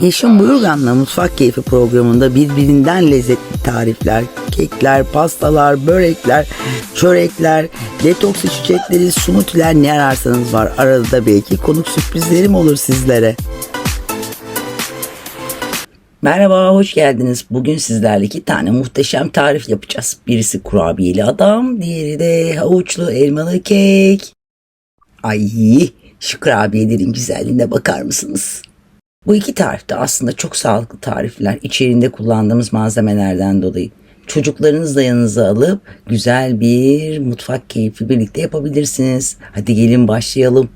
Yeşim Buyurgan'la Mutfak Keyfi programında birbirinden lezzetli tarifler, kekler, pastalar, börekler, çörekler, detoks içecekleri, smoothie'ler ne ararsanız var. Arada da belki konuk sürprizlerim olur sizlere. Merhaba, hoş geldiniz. Bugün sizlerle iki tane muhteşem tarif yapacağız. Birisi kurabiyeli adam, diğeri de havuçlu elmalı kek. Ay, şu kurabiyelerin güzelliğine bakar mısınız? Bu iki tarif de aslında çok sağlıklı tarifler. İçerinde kullandığımız malzemelerden dolayı. Çocuklarınızla yanınıza alıp güzel bir mutfak keyfi birlikte yapabilirsiniz. Hadi gelin başlayalım.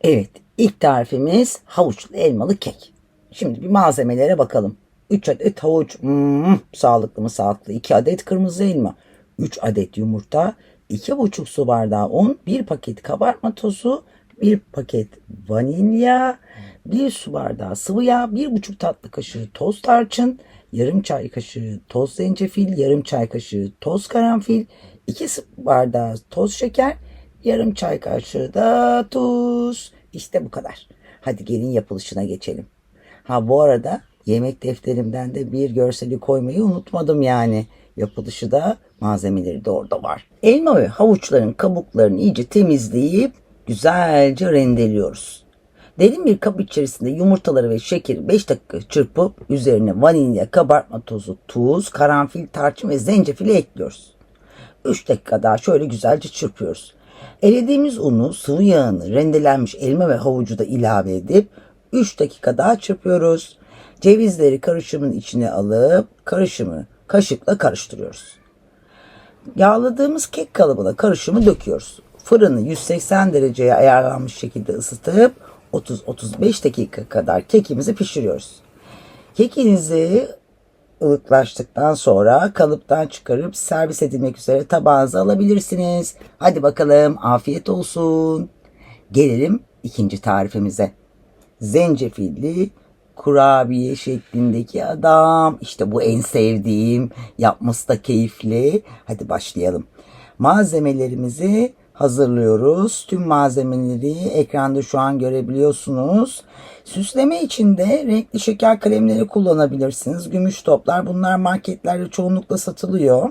Evet, ilk tarifimiz havuçlu elmalı kek. Şimdi bir malzemelere bakalım. 3 adet havuç, hmm, sağlıklı mı sağlıklı. 2 adet kırmızı elma, 3 adet yumurta, 2,5 su bardağı un, 1 paket kabartma tozu, 1 paket vanilya, 1 su bardağı sıvı yağ, 1,5 tatlı kaşığı toz tarçın, yarım çay kaşığı toz zencefil, yarım çay kaşığı toz karanfil, 2 su bardağı toz şeker, yarım çay kaşığı da tuz. İşte bu kadar. Hadi gelin yapılışına geçelim. Ha bu arada yemek defterimden de bir görseli koymayı unutmadım yani. Yapılışı da malzemeleri de orada var. Elma ve havuçların kabuklarını iyice temizleyip güzelce rendeliyoruz. Derin bir kap içerisinde yumurtaları ve şekeri 5 dakika çırpıp üzerine vanilya, kabartma tozu, tuz, karanfil, tarçın ve zencefili ekliyoruz. 3 dakika daha şöyle güzelce çırpıyoruz. Elediğimiz unu, sıvı yağını, rendelenmiş elma ve havucu da ilave edip 3 dakika daha çırpıyoruz. Cevizleri karışımın içine alıp karışımı kaşıkla karıştırıyoruz. Yağladığımız kek kalıbına karışımı döküyoruz. Fırını 180 dereceye ayarlanmış şekilde ısıtıp 30-35 dakika kadar kekimizi pişiriyoruz. Kekinizi ılıklaştıktan sonra kalıptan çıkarıp servis edilmek üzere tabağınıza alabilirsiniz. Hadi bakalım afiyet olsun. Gelelim ikinci tarifimize. Zencefilli kurabiye şeklindeki adam. İşte bu en sevdiğim. Yapması da keyifli. Hadi başlayalım. Malzemelerimizi hazırlıyoruz. Tüm malzemeleri ekranda şu an görebiliyorsunuz. Süsleme için de renkli şeker kalemleri kullanabilirsiniz. Gümüş toplar bunlar marketlerde çoğunlukla satılıyor.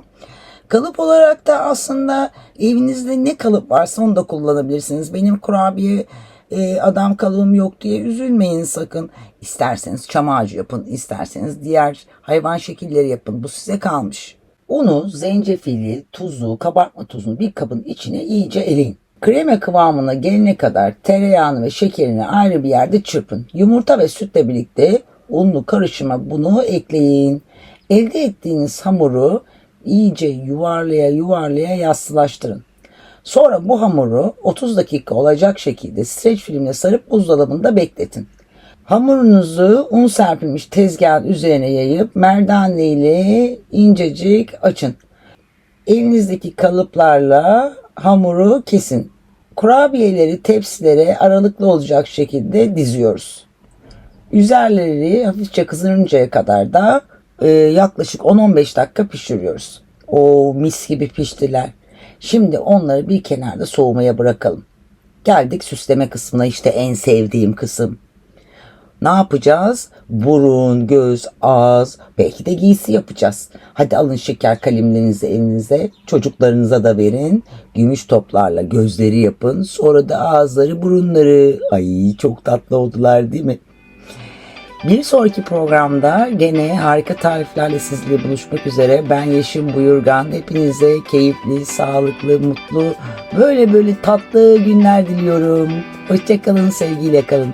Kalıp olarak da aslında evinizde ne kalıp varsa onu da kullanabilirsiniz. Benim kurabiye e, adam kalıbım yok diye üzülmeyin sakın. İsterseniz çam ağacı yapın, isterseniz diğer hayvan şekilleri yapın. Bu size kalmış. Unu, zencefili, tuzu, kabartma tuzunu bir kabın içine iyice eleyin. Krema kıvamına gelene kadar tereyağını ve şekerini ayrı bir yerde çırpın. Yumurta ve sütle birlikte unlu karışıma bunu ekleyin. Elde ettiğiniz hamuru iyice yuvarlaya yuvarlaya yassılaştırın. Sonra bu hamuru 30 dakika olacak şekilde streç filmle sarıp buzdolabında bekletin. Hamurunuzu un serpilmiş tezgahın üzerine yayıp merdane ile incecik açın. Elinizdeki kalıplarla hamuru kesin. Kurabiyeleri tepsilere aralıklı olacak şekilde diziyoruz. Üzerleri hafifçe kızarıncaya kadar da e, yaklaşık 10-15 dakika pişiriyoruz. O mis gibi piştiler. Şimdi onları bir kenarda soğumaya bırakalım. Geldik süsleme kısmına işte en sevdiğim kısım. Ne yapacağız? Burun, göz, ağız, belki de giysi yapacağız. Hadi alın şeker kalemlerinizi elinize, çocuklarınıza da verin. Gümüş toplarla gözleri yapın, sonra da ağızları, burunları. Ay çok tatlı oldular değil mi? Bir sonraki programda gene harika tariflerle sizle buluşmak üzere. Ben Yeşim Buyurgan. Hepinize keyifli, sağlıklı, mutlu, böyle böyle tatlı günler diliyorum. Hoşçakalın, sevgiyle kalın.